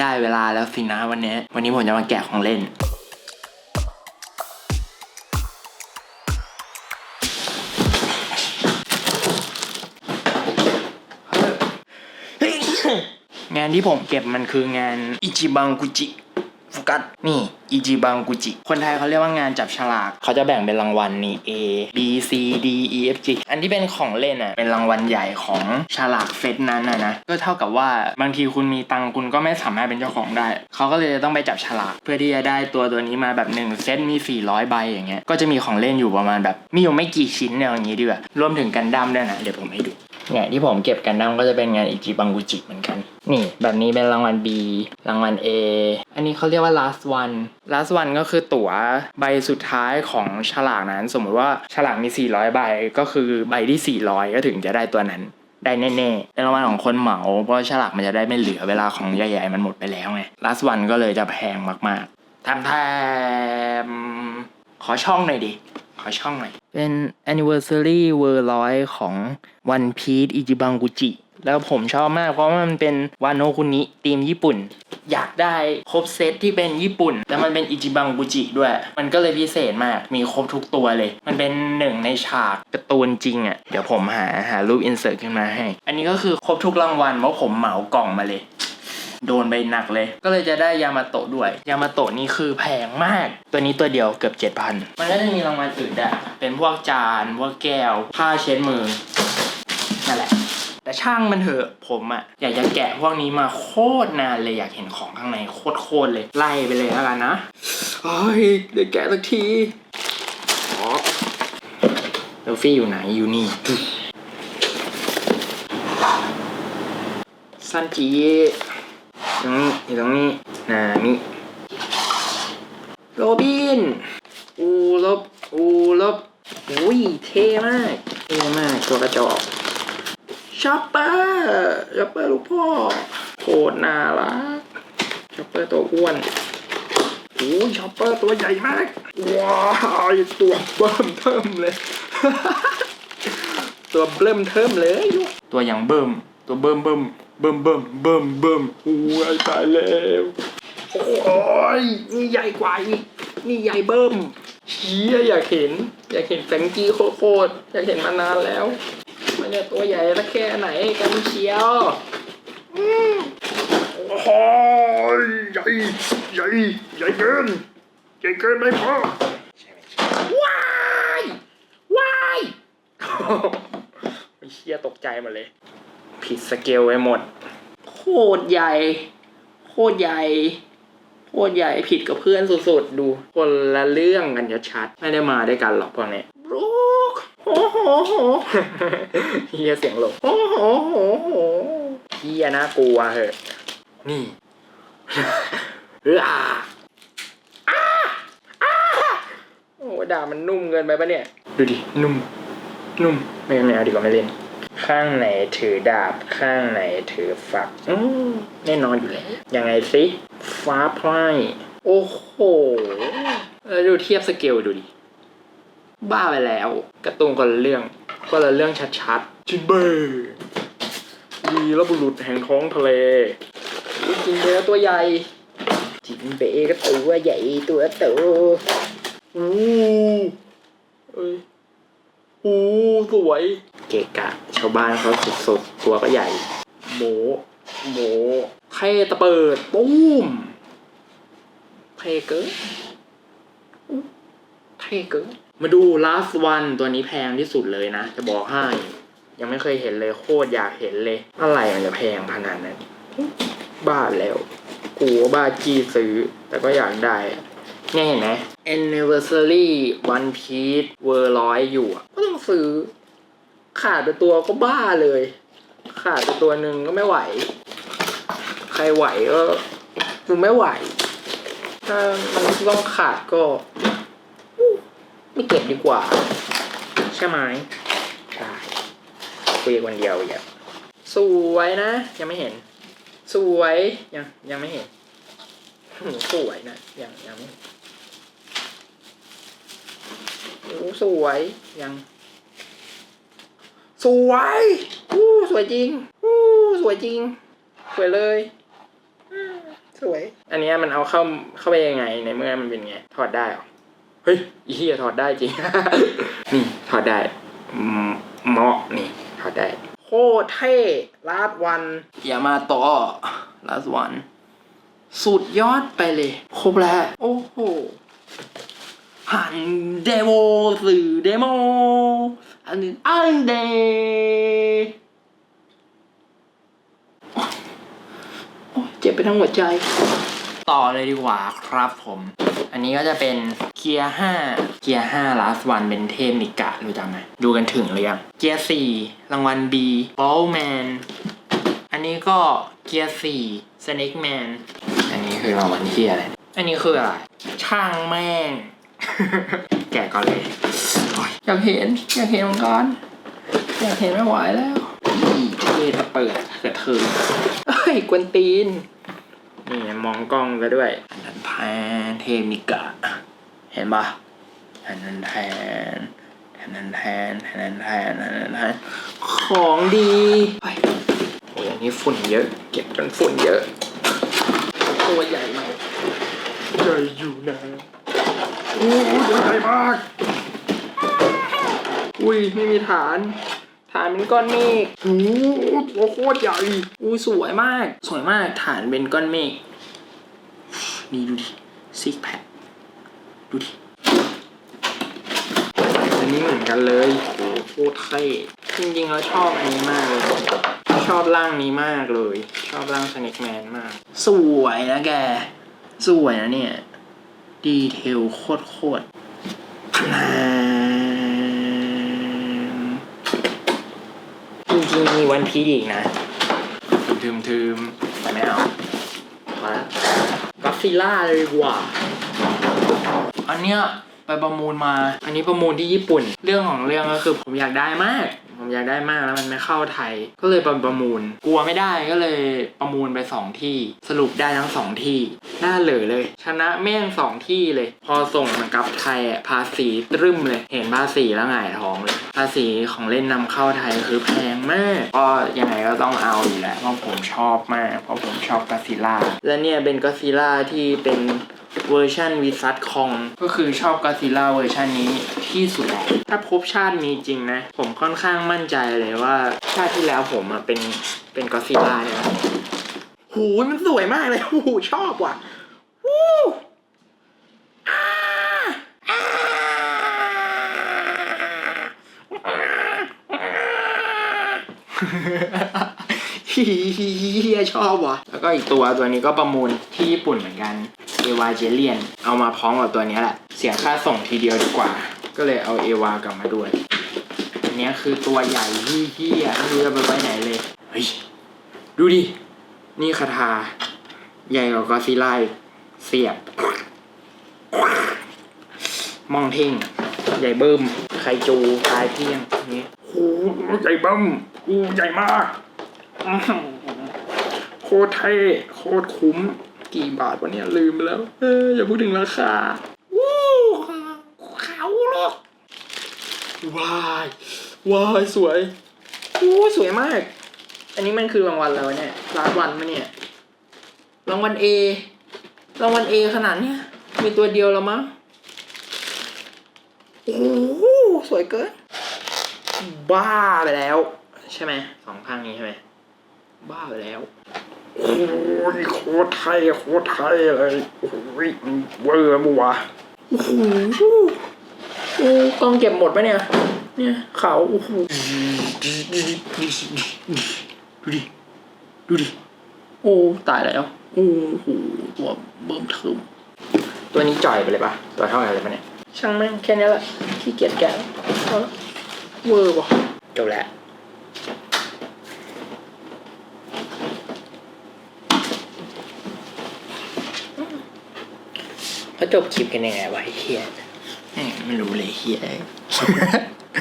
ได้เวลาแล้วสินะวันนี้ วันนี้ผมจะมาแกะของเล่น งานที่ผมเก็บมันคืองานอิจิบังกุจิ กัสนี่อิจิบังกุจิ คนไทยเขาเรียกว่างานจับฉลาก เขาจะแบ่งเป็นรางวัลนี่ A B C D E F G อันที่เป็นของเล่นอะ เป็นรางวัลใหญ่ของฉลากเฟสนั้นนะนะ ก็เท่ากับว่าบางทีคุณมีตังคุณก็ไม่สามารถเป็นเจ้าของได้ เขาก็เลยต้องไปจับฉลาก เพื่อที่จะได้ตัวตัวนี้มาแบบหนึ่งเซตมี 400 ใบอย่างเงี้ย ก็จะมีของเล่นอยู่ประมาณแบบ มีอยู่ไม่กี่ชิ้นอย่างงี้ดีกว่ารวมถึงกันดั้มด้วยนะ เดี๋ยวผมให้ดู เนี่ยที่ผมเก็บกันดั้มก็จะเป็นงานอิจิบังกุจิเหมือนกัน นี่แบบนี้เป็นรางวัล B รางวัล A อันนี้เขาเรียกว่า last one last one ก็คือตั๋วใบสุดท้ายของฉลากนั้น สมมุติว่าฉลากมี 400 ใบ ก็คือใบที่ 400 ก็ถึงจะได้ตัวนั้น ได้แน่ๆเป็นรางวัลของคนเหมาเพราะฉลากมันจะได้ไม่เหลือเวลาของใหญ่ๆมันหมดไปแล้วไง last one ก็เลยจะแพงมากๆทำแทมขอช่องหน่อยดิขอช่องหน่อยเป็น anniversary เวอร์ร้อยของ One Piece อิจิบังกุจิ แล้วผมชอบมากเพราะว่ามันเป็นวานโนคุนิทีมญี่ปุ่น อยากได้ครบเซตที่เป็นญี่ปุ่น แล้วมันเป็นอิจิบังกุจิด้วย มันก็เลยพิเศษมากมีครบทุกตัวเลย มันเป็นหนึ่งในฉากการ์ตูนจริงอะ่ะเดี๋ยวผมหาหารูปอินเสิร์ตขึ้นมาให้ อันนี้ก็คือครบทุกรางวัลเพราะผมเหมากล่องมาเลยโดนไปหนักเลย ก็เลยจะได้ยามาโตะด้วย ยามาโตะนี่คือแพงมาก ตัวนี้ตัวเดียวเกือบ 7,000 มันก็จะมีรางวัลอื่นด้วยเป็นพวกจาน พวกแก้ว ผ้าเช็ดมือ ช่างมันเถอะผมอะอยากจะแกะพวกนี้มาโคตรนานเลยอยากเห็นของข้างในโคตรๆเลยไล่ไปเลยแล้วกันนะเฮ้ยเดี๋ยวแกะสักทีอ๋อเดลฟี่อยู่ไหนอยู่นี่ซันจิตรงนี้อยู่ตรงนี้นามิโรบินอูลบอูลบอุ้ยเท่มากเท่มากตัวกระจอก ช็อปเปอร์ช็อปเปอร์ลูกพ่อโคตรน่ารักช็อปเปอร์ตัวอ้วนโอ้ยช็อปเปอร์ตัวใหญ่มาก ว้าวตัวเบิ่มเทิมเลย ตัวเบิ่มเทิมเลยตัวอย่างเบิ่มตัวเบิ่มเบิ่มเบิ่มเบิ่มเบิ่มเบิ่มโอ้ยตายแล้วโอ้ยนี่ใหญ่กว่าอีกนี่ใหญ่เบิ่มเฮียอยากเห็น อยากเห็นแฟรงกี้โคตรๆอยากเห็นมานานแล้ว มันจะตัวใหญ่สักแค่ไหนกันเชียวอืมโอ้ยใหญ่ใหญ่ใหญ่เกินใหญ่เกินไม่พอว้ายว้ายไอ้เชี่ยตกใจหมดเลย ผิดสเกลไปหมด โคตรใหญ่ โคตรใหญ่โคตรใหญ่ผิดกับเพื่อนสุดๆ ดู คนละเรื่องกันชัดๆไม่ได้มาด้วยกันหรอกพวกเนี้ยลูก โอ้โหโหเฮียเสียงหลงโอ้โหโหโหเฮียน่ากลัวเหอะ นี่อ้าอ้าอ้าโอ้ด่ามันนุ่มเกินไปปะเนี่ย ดูดิ นุ่ม นุ่ม ไม่ไม่เอาดีกว่าไม่เล่น ข้างไหนถือดาบ ข้างไหนถือฝัก อืมแน่นอนอยู่แล้ว ยังไงสิ ฟ้าไพร่โอ้โหเออดูเทียบสเกลดูดิ บ้าไปแล้วการะตูนคนละเรื่องคนละเรื่องชัดๆจินเบอร์วีรบุรุษแห่งท้องทะเลจินเบอร์ตัวใหญ่จินเบอร์ก็ตัวใหญ่ตัวโตอู้เอ้ยโอ้สวย เกะกะ ชาวบ้านเขาสุดๆตัวก็ใหญ่โหมโหมเท่ตะเปิดปุ้มเท่เกินอู้เท่เกิน มาดู last one ตัวนี้แพงที่สุดเลยนะ จะบอกให้ ยังไม่เคยเห็นเลยโคตรอยากเห็นเลย อะไรมันจะแพงขนาดนั้น บ้าแล้วกูบ้าจี้ซื้อ แต่ก็อยากได้อะเนี่ยเห็นไหม anniversary one piece เวอร์ร้อยอยู่อะก็ต้องซื้อ ขาดไปตัวก็บ้าเลย ขาดไปตัวหนึ่งก็ไม่ไหว ใครไหวก็กูไม่ไหว ถ้ามันต้องขาดก็เดีกว่า ใช่ไหมใช่คุยคนเดียวอย่างสวยนะ ยังไม่เห็น สวยยังยังไม่เห็นสวยนะยังยังไม่โอ้สวยยัง สวยอู้สวยจริงอู้สวยจริง สวยเลยสวย อันเนี้ยมันเอาเข้าเข้าไปยังไงในเมื่อมันเป็นไง ถอดได้หรอ เฮ้ยอีเหี้ยถอดได้จริง นี่ถอดได้อืมเหมาะนี่ถอดได้โคตรเท่ลาดวันอย่ามาต่อลาดวันสุดยอดไปเลย ครบแล้ว โอ้โหหันเดโมสื่อเดโมอันนี้อันเดโอ้ยเจ็บไปทั้งหัวใจ ต่อเลยดีกว่าครับผม อันนี้ก็จะเป็นเกียร์ห้าเกียร์ห้า last one เป็นเทพนิกะรู้จักไหมดูกันถึงหรือยังเกียร์สี่รางวัล B Ball Man อันนี้ก็เกียร์สี่ Snake Man อันนี้คือรางวัลที่อะไรอันนี้คืออะไร ช่างแม่ง แกะก่อนเลยโอ๊ยอยากเห็นอยากเห็นมังกรอยากเห็นไม่ไหวแล้วอีเท่ถ้าเปิดเกิดเธอเอ้ยกวนตีน นี่มองกล้องก็ด้วยอันนั้นแทนเทมิกะ เห็นปะอันนั้นแทนอันนั้นแทนอันนั้นแทนอันนั้นแทนของดีไปโอ้ยอันนี้ฝุ่นเยอะ เก็บจนฝุ่นเยอะ ตัวใหญ่มากใหญ่อยู่นะโอ้โหตัวใหญ่มาก อุ้ยไม่มีฐาน ฐานเป็นก้อนเมฆโอ้โหโคตรใหญ่อุ้ยสวยมาก สวยมากฐานเป็นก้อนเมฆนี่ดูดิซิกแพคดูดิอันนี้เหมือนกันเลยโอ้โหโคตรเท่จริงๆเราชอบอันนี้มากเลยชอบร่างนี้มากเลย ชอบร่างสเน็กแมนมาก สวยนะแก สวยนะเนี่ย ดีเทลโคตรโคตรพลา จริงๆมีวันพีดอีกนะทึมทึมๆแต่ไม่เอาพอละก็ซิล่าเลยดีกว่า อันเนี้ยไปประมูลมา อันนี้ประมูลที่ญี่ปุ่น เรื่องของเรื่องก็คือผมอยากได้มาก ผมอยากได้มากแล้วมันไม่เข้าไทย ก็เลยไปประมูล กลัวไม่ได้ก็เลยประมูลไปสองที่ สรุปได้ทั้งสองที่ น่าเหลือเลย ชนะแม่งสองที่เลย พอส่งมากลับไทยอะภาษีตรึมเลย เห็นภาษีแล้วหงายท้องเลย ภาษีของเล่นนำเข้าไทยคือแพงมาก ก็ยังไงก็ต้องเอาอยู่แล้วเพราะผมชอบมาก เพราะผมชอบก d ซิล่า และเนี่ยเป็นก d ซิล่าที่เป็นเวอร์ชันวิซัตคองก็คือชอบก d ซิล่าเวอร์ชันนี้ที่สุดแล้วถ้าพบชาติมีจริงนะ ผมค่อนข้างมั่นใจเลยว่าชาติที่แล้วผมอะเป็นเป็นก d ซิล่าเนี่ยหูมันสวยมากเลยหูชอบว่ะวู้อ่าอ่า เฮียชอบว่ะ แล้วก็อีกตัวตัวนี้ก็ประมูลที่ญี่ปุ่นเหมือนกันเอวาเจเลียน เอามาพร้อมกับตัวนี้แหละ เสียค่าส่งทีเดียวดีกว่า ก็เลยเอาเอวากลับมาด้วย อันนี้คือตัวใหญ่ที่เฮียไม่รู้จะไปไว้ไหนเลย เฮ้ย ดูดิ นี่คาถาใหญ่กว่ากอซิลล่าเสียบ มองเท่ง ใหญ่เบิ่มไคจูตายเพียงนี้ ใหญ่บิ่มใหญ่มากโคตรเท่โคตรคุ้ม กี่บาทวะเนี่ยลืมไปแล้ว เอออย่าพูดถึงราคาวู้เขาหรอกว้ายว้ายสวยอู้สวยมาก อันนี้มันคือรางวัลแล้วเนี่ยรางวัลมะเนี่ยรางวัลเอรางวัลเอขนาดเนี้ยมีตัวเดียวแล้วมั้งโอ้สวยเกิน บ้าไปแล้ว ใช่ไหมสองข้างนี้ใช่ไหมบ้าไปแล้วโอ้ยโคตรไทยโคตรไทยเลยโอ้ยมันเวอร์มั้วะโอ้โหโอ้กล้องเก็บหมดปะเนี่ย เนี่ยเขาโอ้โหดูดิดูดิโอ้ตายแล้วโอ้โหตัวเบิ่มเทิมตัวนี้จ่อยไปเลยปะตัวเท่าไหร่เลยปะเนี่ยช่างแม่งแค่นี้แหละขี้เกียจแกะเอาละ เวอร์ว่ะจบแล้วเขาจบคลิปกันยังไงวะไอ้เฮียแม่งไม่รู้เลยเฮีย